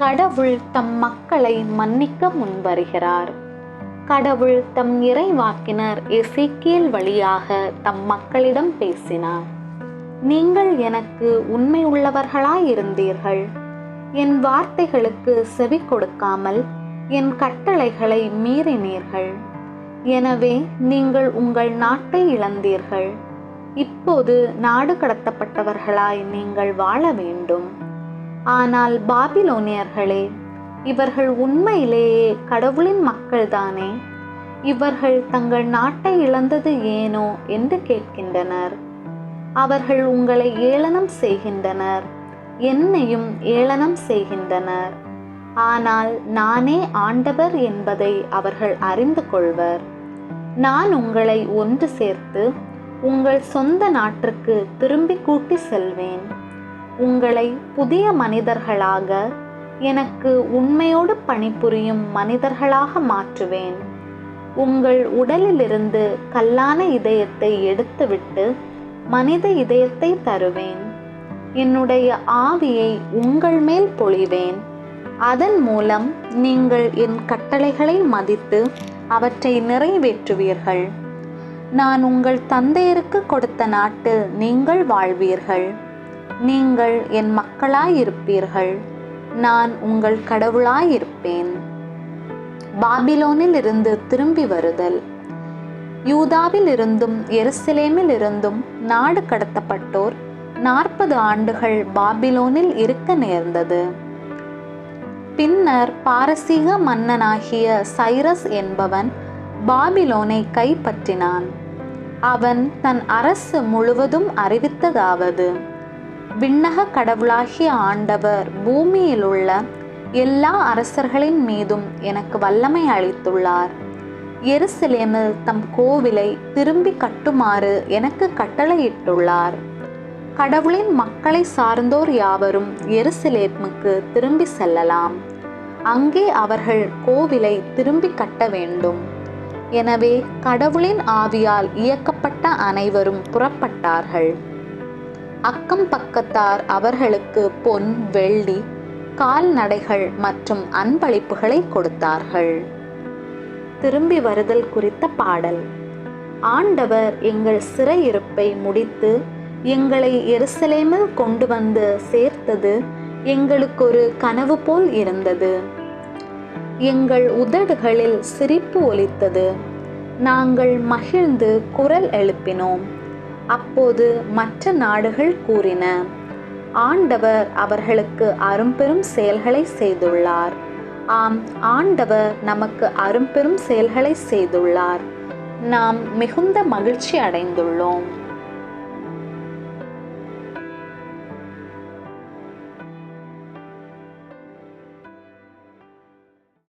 கடவுள் தம் மக்களை மன்னிக்க முன்வருகிறார். கடவுள் தம் இறைவாக்கினர் எசேக்கியல் வழியாக தம் மக்களிடம் பேசினார். நீங்கள் எனக்கு உண்மை உள்ளவர்களாயிருந்தீர்கள். என் வார்த்தைகளுக்கு செவி கொடுக்காமல் என் கட்டளைகளை மீறினீர்கள். எனவே நீங்கள் உங்கள் நாட்டை இழந்தீர்கள். இப்போது நாடு கடத்தப்பட்டவர்களாய் நீங்கள் வாழ வேண்டும். ஆனால் பாபிலோனியர்களே இவர்கள் உண்மையிலேயே கடவுளின் மக்கள்தானே? இவர்கள் தங்கள் நாட்டை இழந்தது ஏனோ என்று கேட்கின்றனர். அவர்கள் உங்களை ஏளனம் செய்கின்றனர். என்னையும் ஏளனம் செய்கின்றனர். ஆனால் நானே ஆண்டவர் என்பதை அவர்கள் அறிந்து கொள்வர். நான் உங்களை ஒன்று சேர்த்து உங்கள் சொந்த நாட்டிற்கு திரும்பி கூட்டி செல்வேன். உங்களை புதிய மனிதர்களாக எனக்கு உண்மையோடு பணிபுரியும் மனிதர்களாக மாற்றுவேன். உங்கள் உடலிலிருந்து கல்லான இதயத்தை எடுத்துவிட்டு மனித இதயத்தை தருவேன். என்னுடைய ஆவியை உங்கள் மேல் பொழிவேன். அதன் மூலம் நீங்கள் என் கட்டளைகளை மதித்து அவற்றை நிறைவேற்றுவீர்கள். நான் உங்கள் தந்தையருக்கு கொடுத்த நாட்டு நீங்கள் வாழ்வீர்கள். நீங்கள் என் மக்களாயிருப்பீர்கள். நான் உங்கள் கடவுளாயிருப்பேன். பாபிலோனில் இருந்து திரும்பி வருதல். யூதாவில் இருந்தும் எருசலேமில் இருந்தும் நாடு கடத்தப்பட்டோர் நாற்பது ஆண்டுகள் பாபிலோனில் இருக்க நேர்ந்தது. பின்னர் பாரசீக மன்னனாகிய சைரஸ் என்பவன் பாபிலோனை கைப்பற்றினான். அவன் தன் அரசு முழுவதும் அறிவித்ததாவது. விண்ணக கடவுளாகிய ஆண்டவர் பூமியில் உள்ள எல்லா அரசர்களின் மீதும் எனக்கு வல்லமை அளித்துள்ளார். எருசலேமில் தம் கோவிலை திரும்பி கட்டுமாறு எனக்கு கட்டளையிட்டுள்ளார். கடவுளின் மக்களை சார்ந்தோர் யாவரும் எருசலேமுக்கு திரும்பி செல்லலாம். அங்கே அவர்கள் கோவிலை திரும்பி கட்ட வேண்டும். எனவே கடவுளின் ஆவியால் இயக்கப்பட்ட அனைவரும் புறப்பட்டார்கள். அக்கம் பக்கத்தார் அவர்களுக்கு பொன் வெள்ளி கால்நடைகள் மற்றும் அன்பளிப்புகளை கொடுத்தார்கள். திரும்பி வருதல் குறித்த பாடல். ஆண்டவர் எங்கள் சிறையிருப்பை முடித்து எங்களை எருசலேமில் கொண்டு வந்து சேர்த்தது எங்களுக்கு ஒரு கனவு போல் இருந்தது. எங்கள் உதடுகளில் சிரிப்பு ஒலித்தது. நாங்கள் மகிழ்ந்து குரல் எழுப்பினோம். அப்போது மற்ற நாடுகள் கூறின ஆண்டவர் அவர்களுக்கு அரும்பெரும் செயல்களை செய்துள்ளார். ஆம் ஆண்டவர் நமக்கு அரும்பெரும் செயல்களை செய்துள்ளார். நாம் மிகுந்த மகிழ்ச்சி அடைந்துள்ளோம்.